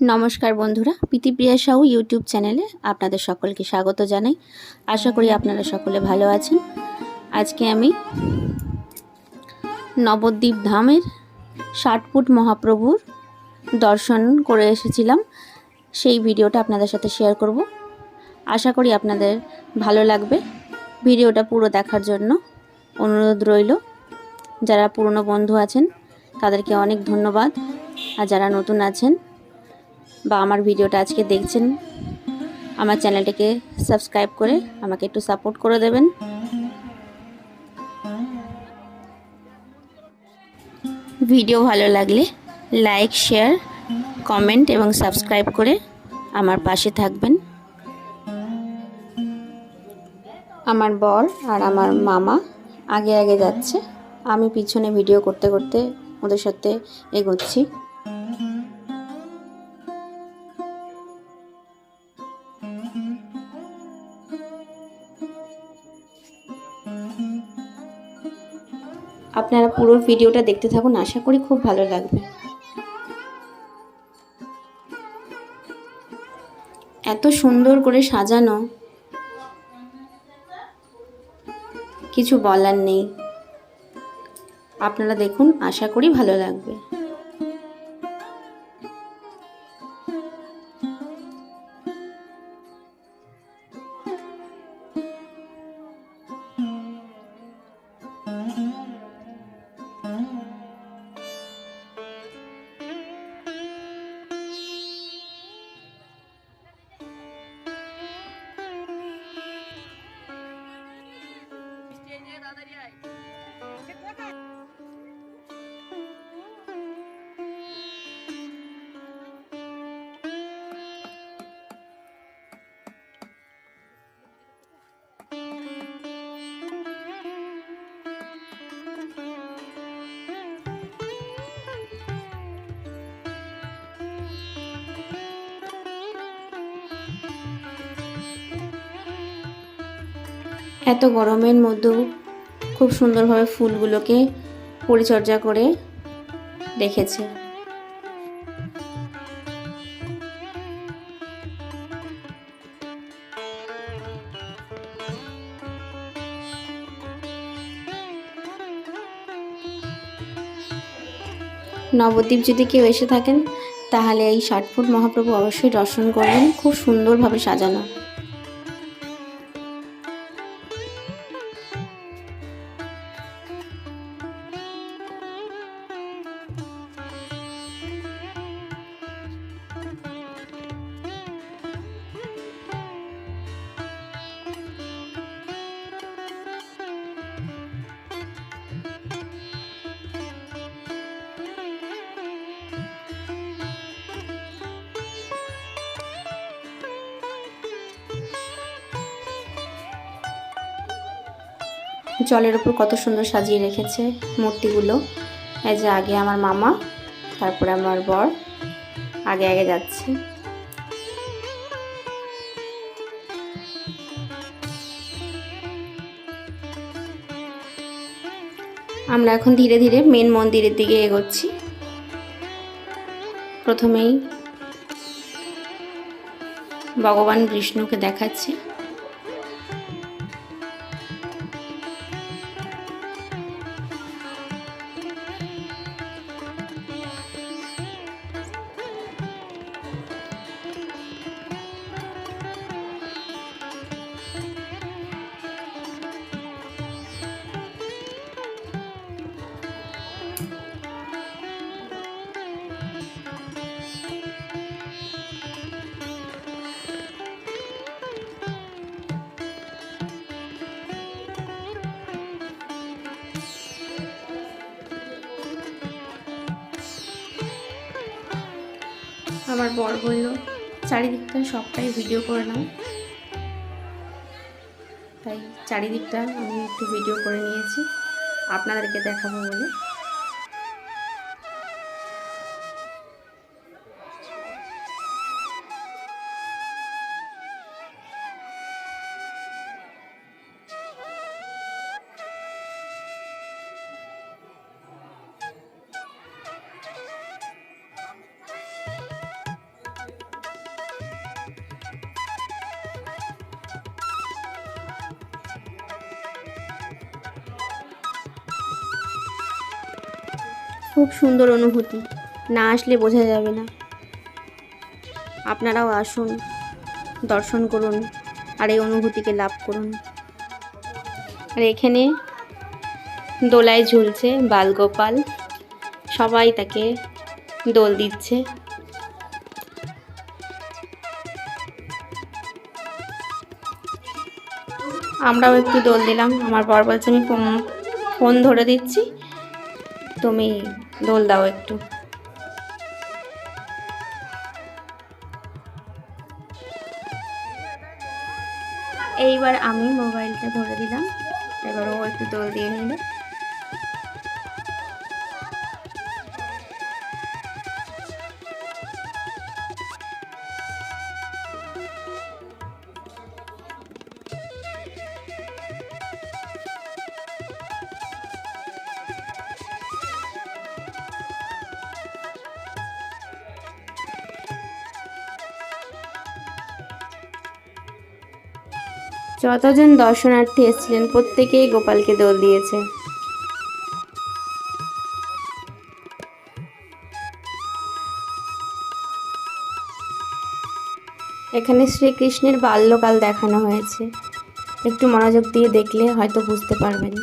নমস্কার বন্ধুরা প্রীতিপ্রিয়া সাহু ইউটিউব চ্যানেলে আপনাদের সকলকে স্বাগত জানাই। আশা করি আপনারা সকলে ভালো আছেন। আজকে আমি নবদ্বীপ ধামের ষাট ফুট মহাপ্রভুর দর্শন করে এসেছিলাম। সেই ভিডিওটা আপনাদের সাথে শেয়ার করব। আশা করি আপনাদের ভালো লাগবে। ভিডিওটা পুরো দেখার জন্য অনুরোধ রইল। যারা পুরনো বন্ধু আছেন, তাদেরকে অনেক ধন্যবাদ। আর যারা নতুন আছেন বা আমার ভিডিওটা আজকে দেখছেন, আমার চ্যানেলটিকে সাবস্ক্রাইব করে আমাকে একটু সাপোর্ট করে দেবেন। ভিডিও ভালো লাগলে লাইক, শেয়ার, কমেন্ট এবং সাবস্ক্রাইব করে আমার পাশে থাকবেন। আমার বর আর আমার মামা আগে আগে যাচ্ছে। আমি পিছনে ভিডিও করতে করতে ওদের সাথে এগোচ্ছি। আপনারা পুরো ভিডিওটা দেখতে থাকুন, আশা করি খুব ভালো লাগবে। এত সুন্দর করে সাজানো। কিছু বলার নেই। আপনারা দেখুন, আশা করি ভালো লাগবে। এত গরমের মধ্যেও খুব সুন্দরভাবে ফুলগুলোকে পরিচর্যা করে রেখেছে নবদ্বীপ যদি কেউ এসে থাকেন, তাহলে এই ষাট ফুট মহাপ্রভু অবশ্যই দর্শন করবেন। খুব সুন্দরভাবে সাজানো। জলের ওপর কত সুন্দর সাজিয়ে রেখেছে মূর্তিগুলো। এই যে আগে আমার মামা, তারপরে আমার বর, আগে আগে যাচ্ছে। আমরা এখন ধীরে ধীরে মেন মন্দিরের দিকে এগোচ্ছি। প্রথমেই ভগবান বিষ্ণুকে দেখাচ্ছি। আমার বর বলল, চারিদিকটা সবটাই ভিডিও করে নাও। তাই চারিদিকটা আমি একটু ভিডিও করে নিয়েছি। আপনাদেরকে দেখাবো বলে। খুব সুন্দর অনুভূতি। না আসলে বোঝা যাবে না। আপনারাও আসুন, দর্শন করুন, আর এই অনুভূতিকে লাভ করুন। আর এখানে দোলায় ঝুলছে বালগোপাল। সবাই তাকে দোল দিচ্ছে। আমরাও একটু দোল দিলাম। আমার বর বলছে, আমি ফোন- ধরে দিচ্ছি। তুমি দোল দাও একটু। এইবার আমি মোবাইলটা ধরে দিলাম। এবার ও একটু দোল দিয়ে নিল। যতজন দর্শনার্থী এসেছিলেন, প্রত্যেকেই গোপালকে দোল দিয়েছে। এখানে শ্রীকৃষ্ণের বাল্যকাল দেখানো হয়েছে। একটু মনোযোগ দিয়ে দেখলে হয়তো বুঝতে পারবেন।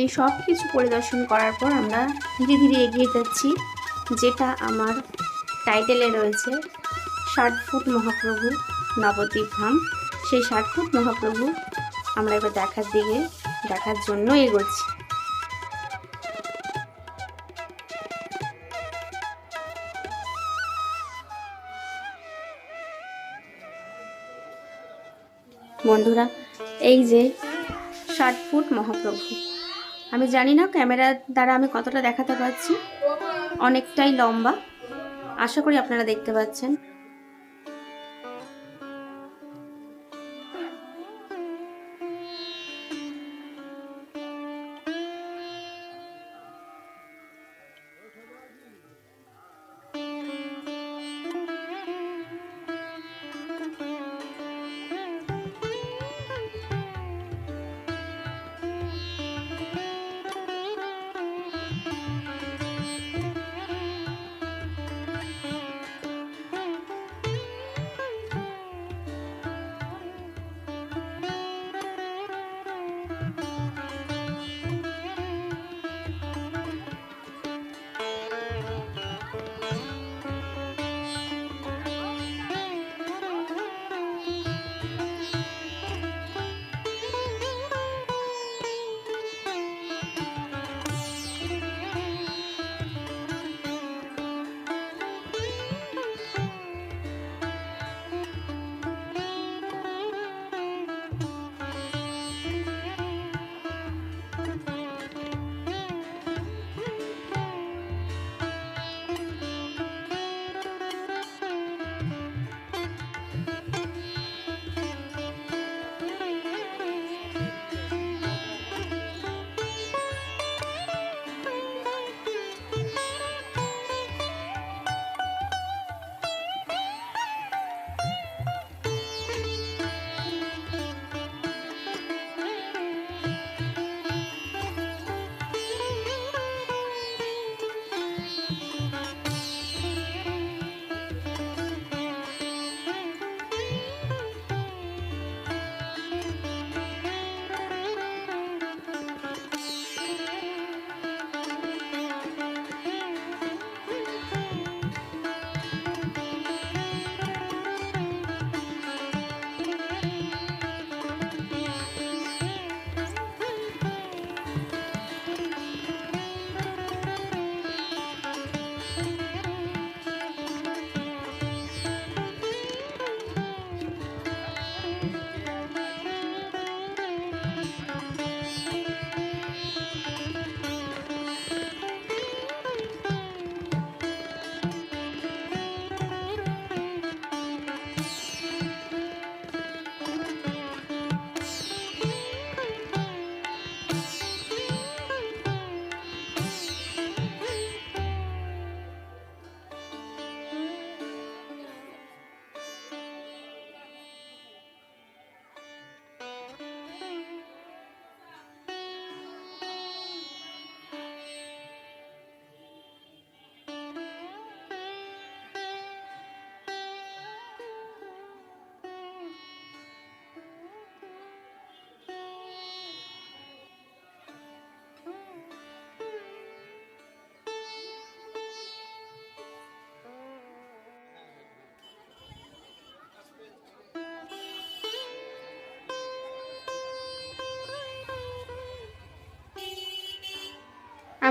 এই সব কিছু পরিদর্শন করার পর আমরা ধীরে ধীরে এগিয়ে যাচ্ছি, যেটা আমার টাইটেলে রয়েছে, ষাট ফুট মহাপ্রভু নবদ্বীপ ধাম। সেই ষাট ফুট মহাপ্রভু আমরা এবার দেখার দিকে, দেখার জন্য এগোচ্ছি। বন্ধুরা, এই যে ষাট ফুট মহাপ্রভু। আমি জানি না ক্যামেরার দ্বারা আমি কতটা দেখাতে পারছি। অনেকটাই লম্বা। আশা করি আপনারা দেখতে পাচ্ছেন। you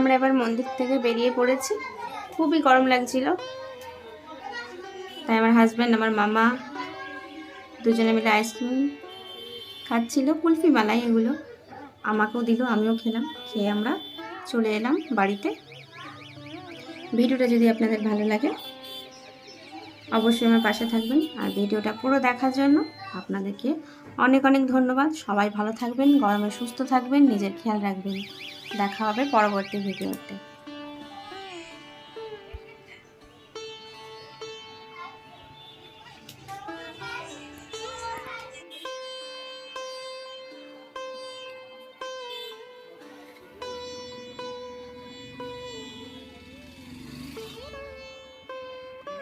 আমরা এবার মন্দির থেকে বেরিয়ে পড়েছি। খুবই গরম লাগছিল। তাই আমার হাজব্যান্ড আমার মামা দুজনে মিলে আইসক্রিম খাচ্ছিল, কুলফি মালাই এগুলো। আমাকেও দিল, আমিও খেলাম, খেয়ে আমরা চলে এলাম বাড়িতে। ভিডিওটা যদি আপনাদের ভালো লাগে, অবশ্যই আমার পাশে থাকবেন। আর ভিডিওটা পুরো দেখার জন্য আপনাদেরকে অনেক অনেক ধন্যবাদ। সবাই ভালো থাকবেন, গরমে সুস্থ থাকবেন, নিজের খেয়াল রাখবেন। দেখা হবে পরবর্তী ভিডিওতে।